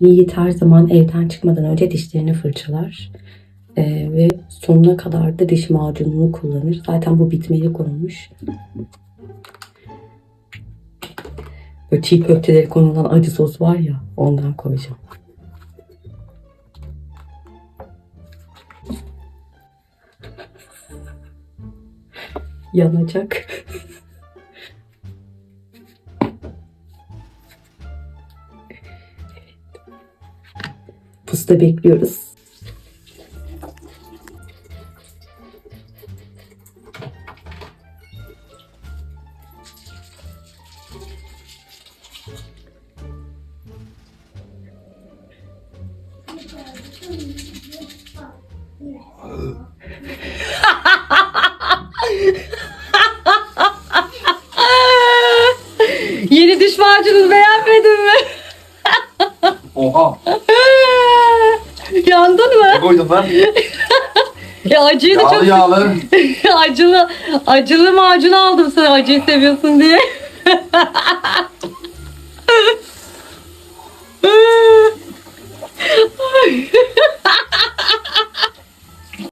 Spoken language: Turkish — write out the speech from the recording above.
Yiğit her zaman evden çıkmadan önce dişlerini fırçalar. Ee, ve sonuna kadar da diş macununu kullanır. Zaten bu bitmeli konulmuş. Böyle çiğ köfteleri konulan acı sos var ya ondan koyacağım. Yanacak. Pusta bekliyoruz. Yeni diş macununu beğenmedin mi? Oha. Yandın mı? Ne koydun lan? Ya acıyı da çok Yağlı yağlı. acılı acılı macun aldım sana acıyı seviyorsun diye.